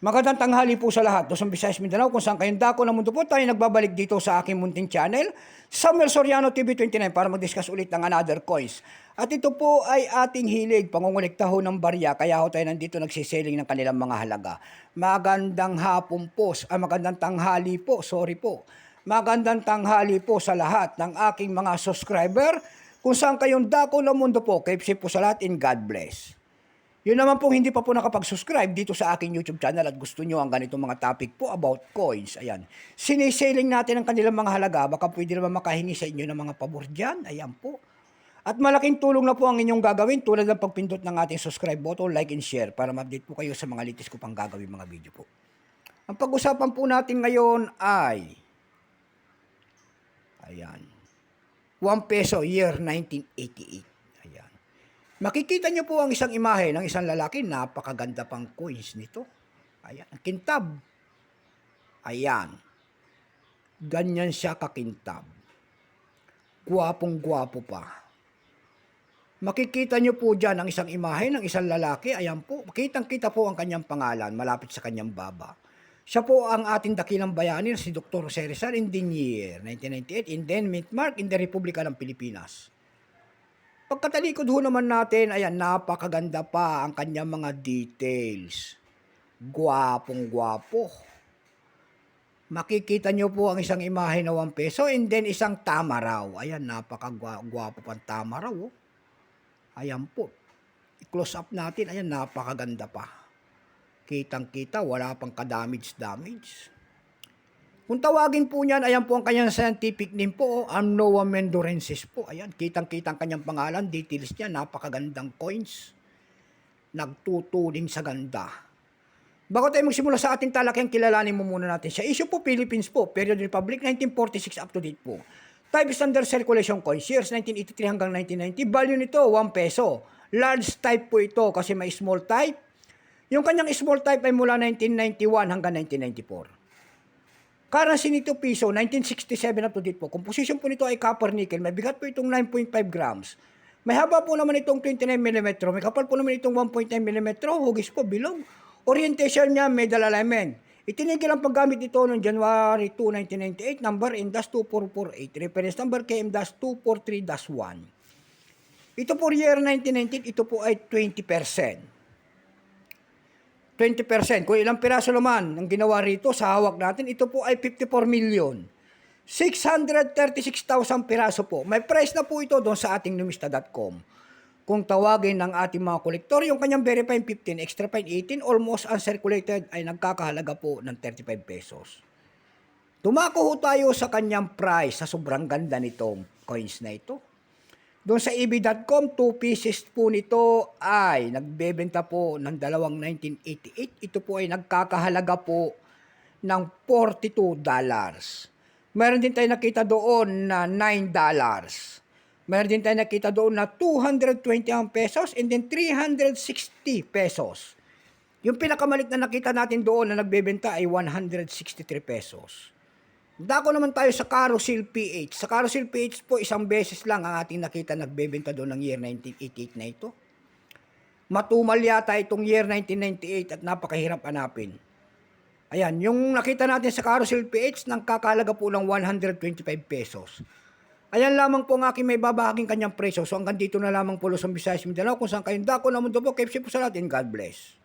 Magandang tanghali po sa lahat. Dosong Visayas Mindanao kung saan kayong dako ng mundo po tayo nagbabalik dito sa aking munting channel, Samuel Soriano TV 29 para mag-discuss ulit ng another coins. At ito po ay ating hilig, pangungulikta ho ng barya, kaya ho tayo nandito nagsiseling ng kanilang mga halaga. Magandang hapon po, ah, magandang tanghali po, sorry po. Magandang tanghali po sa lahat ng aking mga subscriber, kung saan kayong dako ng mundo po, safe po sa lahat and God bless. Yun naman po hindi pa po nakapag-subscribe dito sa aking YouTube channel at gusto nyo ang ganitong mga topic po about coins. Ayan. Sinisailing natin ang kanilang mga halaga. Baka pwede naman makahingi sa inyo ng mga pabor dyan. Ayan po. At malaking tulong na po ang inyong gagawin tulad ng pagpindot ng ating subscribe button, like and share para ma-update po kayo sa mga litis ko pang gagawin mga video po. Ang pag-usapan po natin ngayon ay Ayan. 1 peso year 1988. Makikita niyo po ang isang imahe ng isang lalaki, napakaganda pang coins nito. Ayan, kintab. Ayan. Ganyan siya kakintab. Guwapong-guwapo pa. Makikita niyo po dyan ang isang imahe ng isang lalaki. Ayan po, kitang-kita po ang kanyang pangalan malapit sa kanyang baba. Siya po ang ating dakilang bayani si Dr. Jose Rizal in the year 1998 in Denmark in the Republika ng Pilipinas. Pagkatalikod ho naman natin, ayan, napakaganda pa ang kanyang mga details. Guwapong guwapo. Makikita nyo po ang isang imahe na 1 peso and then isang tama raw. Ayan, napakagwapo pang tama raw. Oh. Ayan po. I-close up natin. Ayan, napakaganda pa. Kitang-kita, wala pang ka-damage-damage. Kung tawagin po niyan, ayan po ang kanyang scientific name po, oh, Amnoa mendorensis po. Ayan, kitang-kitang kanyang pangalan, details niya, napakagandang coins. Nagtutuling sa ganda. Bago tayo magsimula sa ating talakang kilalanin mo muna natin siya. Issue po Philippines po, Period Republic 1946 up to date po. Type standard circulation coins, years 1983 hanggang 1990. Value nito, 1 peso. Large type po ito kasi may small type. Yung kanyang small type ay mula 1991 hanggang 1994. Currency nito piso, 1967 up to date po. Composition po nito ay copper nickel. May bigat po itong 9.5 grams. May haba po naman itong 29 mm. May kapal po naman itong 1.9 mm. Hugis po, bilog. Orientation niya, medal alignment. Itinigil ang paggamit ito noong January 2, 1998, number INDAS2448, reference number KM-243-1. Ito po year 1998, ito po ay 20%. 20%. Kung ilang piraso naman ang ginawa rito sa hawak natin, ito po ay 54 million. 636,000 piraso po. May price na po ito doon sa ating numista.com. Kung tawagin ng ating mga kolektor, yung kanyang verifying 15, extra fine 18, almost uncirculated ay nagkakahalaga po ng 35 pesos. Tumako tayo sa kanyang price sa sobrang ganda nitong coins na ito. Doon sa eb.com, 2 pieces po nito ay nagbebenta po ng dalawang 1988. Ito po ay nagkakahalaga po ng 42 dollars. Meron din tayo nakita doon na 9 dollars. Meron din tayo nakita doon na 220 ang pesos and then 360 pesos. Yung pinakamalit na nakita natin doon na nagbebenta ay 163 pesos. Dako naman tayo sa Carousel PH. Sa Carousel PH po, isang beses lang ang ating nakita nagbebenta doon ng year 1988 na ito. Matumal yata itong year 1998 at napakahirap hanapin. Ayan, yung nakita natin sa Carousel PH, nang kakalaga po ng 125 pesos. Ayan lamang po ang aking may babahaging kanyang presyo. So hanggang dito na lamang po Luzon, Visayas, Mindanao kung saan kayong dako na mundo po. Keep po sa and God bless.